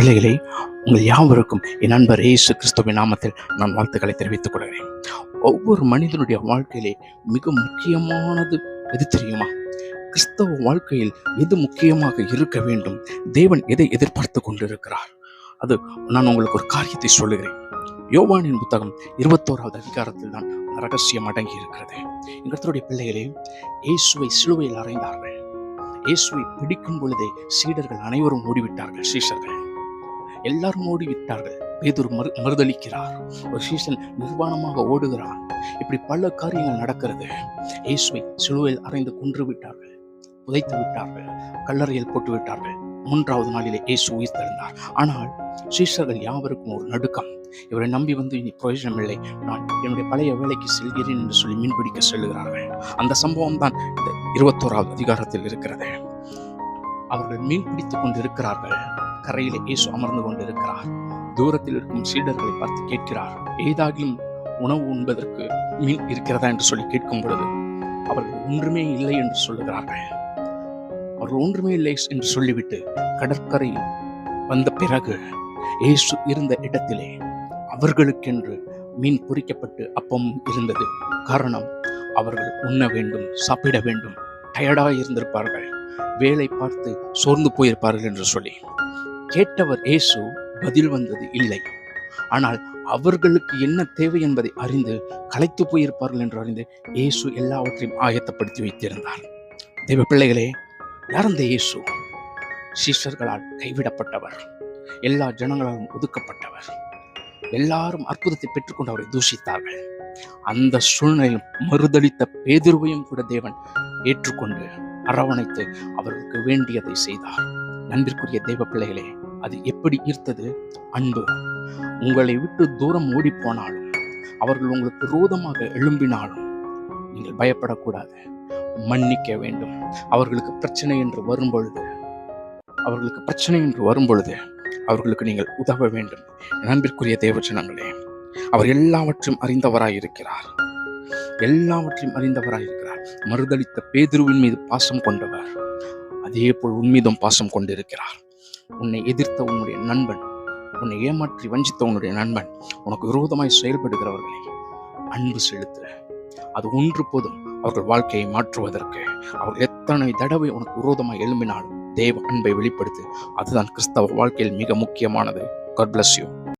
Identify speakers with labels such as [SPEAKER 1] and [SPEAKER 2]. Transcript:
[SPEAKER 1] பிள்ளைகளை உங்கள் யாவருக்கும் என் நண்பர் இயேசு கிறிஸ்துவின் நாமத்தில் நான் வாழ்த்துக்களை தெரிவித்துக் கொள்கிறேன். ஒவ்வொரு மனிதனுடைய வாழ்க்கையிலே மிக முக்கியமானது எது தெரியுமா? கிறிஸ்தவ வாழ்க்கையில் எது முக்கியமாக இருக்க வேண்டும்? தேவன் எதை எதிர்பார்த்து கொண்டிருக்கிறார்? அது நான் உங்களுக்கு ஒரு காரியத்தை சொல்லுகிறேன். யோவானின் புத்தகம் இருபத்தோராவது அதிகாரத்தில் தான் ரகசியம் அடங்கி இருக்கிறது. எங்களுடைய பிள்ளைகளே இயேசுவை சிலுவையில் அறைந்தார்கள். இயேசுவை பிடிக்கும் பொழுதே சீடர்கள் அனைவரும் ஓடிவிட்டார்கள் சீஷர்கள் எல்லாரும் ஓடி விட்டார்கள். பேதுரு மறு மறுதளிக்கிறார் ஒரு சீசன் நிர்வாணமாக ஓடுகிறான். இப்படி பல காரியங்கள் நடக்கிறது. இயேசுவை சிலுவையில் அறைந்து கொன்று விட்டார்கள். புதைத்து விட்டார்கள். கல்லறையில் போட்டு விட்டார்கள். மூன்றாவது நாளிலே இயேசு உயிர் தெழுந்தார் ஆனால் சீஷர்கள் யாவருக்கும் ஒரு நடுக்கம். இவரை நம்பி வந்து இனி பிரயோஜனம் இல்லை நான் என்னுடைய பழைய வேலைக்கு செல்கிறேன் என்று சொல்லி மீன்பிடிக்க செல்கிறார்கள் அந்த சம்பவம் தான் இந்த இருபத்தோராவது அதிகாரத்தில் இருக்கிறது. அவர்கள் மீன் பிடித்துக் கொண்டிருக்கிறார்கள். கரையில் இயேசு அமர்ந்து கொண்டிருக்கிறார். தூரத்தில் இருக்கும் சீடர்களை பார்த்து கேட்கிறார் ஏதாகிலும் உணவு உண்பதற்கு மீன் இருக்கிறதா? என்று சொல்லி கேட்கும் பொழுது அவர்கள் ஒன்றுமே இல்லை என்று சொல்லுகிறார்கள். அவர்கள் ஒன்றுமே இல்லை என்று சொல்லிவிட்டு கடற்கரை வந்த பிறகு இயேசு இருந்த இடத்திலே அவர்களுக்கென்று மீன் பொறிக்கப்பட்டு அப்பம் இருந்தது. காரணம் அவர்கள் உண்ண வேண்டும் சாப்பிட வேண்டும் டயர்டாக இருந்திருப்பார்கள். வேலை பார்த்து சோர்ந்து போயிருப்பார்கள் என்று சொல்லி. கேட்டவர் இயேசு பதில் வந்தது இல்லை. ஆனால் அவர்களுக்கு என்ன தேவை என்பதை அறிந்து களைத்து போயிருப்பார்கள் என்று அறிந்து இயேசு எல்லாவற்றையும் ஆயத்தப்படுத்தி வைத்திருந்தார். தெய்வ பிள்ளைகளே யார் அந்த இயேசு? சீஷர்களால் கைவிடப்பட்டவர். எல்லா ஜனங்களாலும் ஒதுக்கப்பட்டவர். எல்லாரும் அற்புதத்தை பெற்றுக்கொண்டு அவரை தூஷித்தார்கள். அந்த சூழ்நிலையில் மறுதளித்த பேதுருவையும் கூட தேவன் ஏற்றுக்கொண்டு அரவணைத்து அவர்களுக்கு வேண்டியதை செய்தார். நன்றிற்குரிய தெய்வ பிள்ளைகளே அது எப்படி ஈர்த்தது? அன்பு. உங்களை விட்டு தூரம் ஓடி போனாலும் அவர்கள் உங்களுக்கு ரோதமாக எழும்பினாலும் நீங்கள் பயப்படக்கூடாது. மன்னிக்க வேண்டும். அவர்களுக்கு பிரச்சனை என்று வரும் பொழுது அவர்களுக்கு பிரச்சனை என்று வரும் பொழுது அவர்களுக்கு நீங்கள் உதவ வேண்டும். நண்பிற்குரிய தேவச்சனங்களே அவர் எல்லாவற்றையும் அறிந்தவராயிருக்கிறார். எல்லாவற்றையும் அறிந்தவராயிருக்கிறார். மறுதளித்த பேதுருவின் மீது பாசம் கொண்டவர் அதே போல் உன் மீதும் பாசம் கொண்டிருக்கிறார். உன்னை எதிர்த்த உன்னுடைய நண்பன் உன்னை ஏமாற்றி வஞ்சித்த உன்னுடைய நண்பன் உனக்கு விரோதமாய் செயல்படுகிறவர்களை அன்பு செலுத்துற அது ஒன்று போதும் அவர்கள் வாழ்க்கையை மாற்றுவதற்கு. அவர்கள் எத்தனை தடவை உனக்கு விரோதமாய் எழும்பினாலும் தேவ அன்பை வெளிப்படுத்து. அதுதான் கிறிஸ்தவ வாழ்க்கையில் மிக முக்கியமானது. God bless you